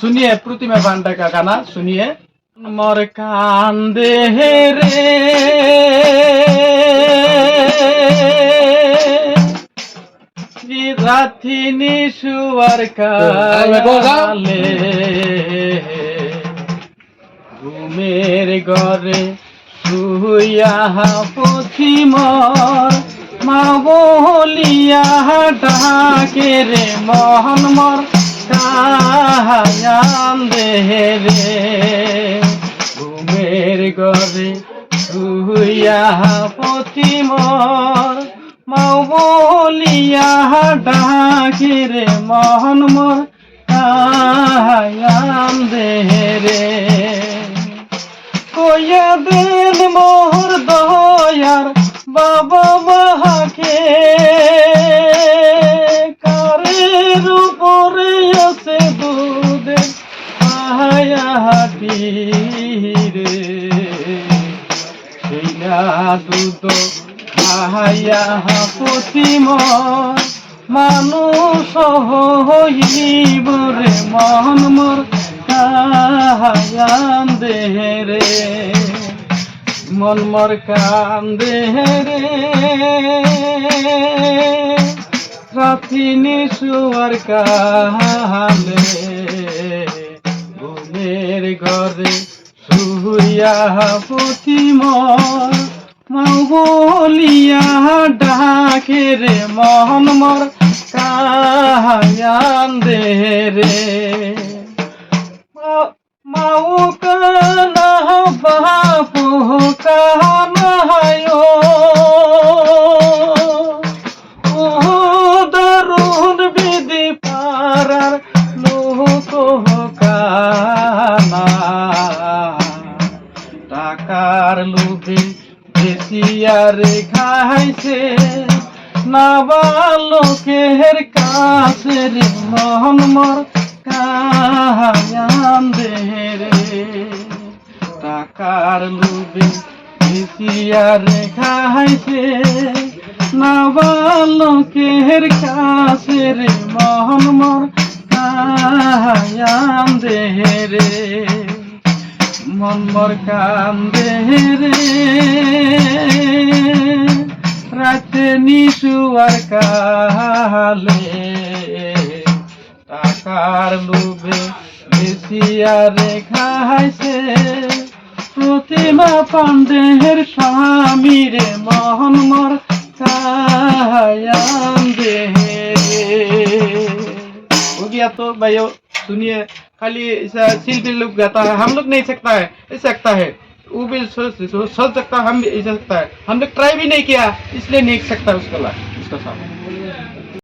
শুনিয়ে প্রতিমা কাকা না শুনিয়ে। মর কান্দে রে। রাথিনী সুয়ার কালে। ঘুমের ঘরে শুইয়া পথিমর মা বলিয়া ডাকে রে মোহন মর। কা দেহে রে ঘুমের ঘরে শুইয়া পথিমর মা বলিয়া ডাকে রে মোহন মর। কায়ান দেহে রে কইয়া দেন মোহর দয়ার বাবা মাহাকে রে। সেই না দুধ আহায়া পতিম মানুষ হইব রে মন মোর কাহায়ান দেহে মন মোর কান্দে রে। রাতিনি শুয়ার কালে শুইয়া পুতিমর মাও বলিয়া ডাকে রে মন মর কাহায়ান দে রে। মাও লোভে বেশিয়ারে খাইছে, না বালকের কাছে রে মন মর কায়ান দে রে টাকার লোভে বেশিয়ারে খাইছে, না বালকের কাছে রে মন মর কায়ান দে রে মন মর কান্দে রে। রাতে নিশুয়ার কালে টাকার লোভে বেশিয়ারে খাইছে। প্রতিমা পান্ডেহের স্বামী রে মহন মর কায়াম দেহে তো ভাইও শুনিয়ে खाली शिल्पी लोग जाता है। हम लोग नहीं सकता है। सकता है। वो भी सोच सोच सकता है। हम भी सकता है। हम लोग ट्राई भी नहीं किया, इसलिए नहीं सकता उसको उसका साथ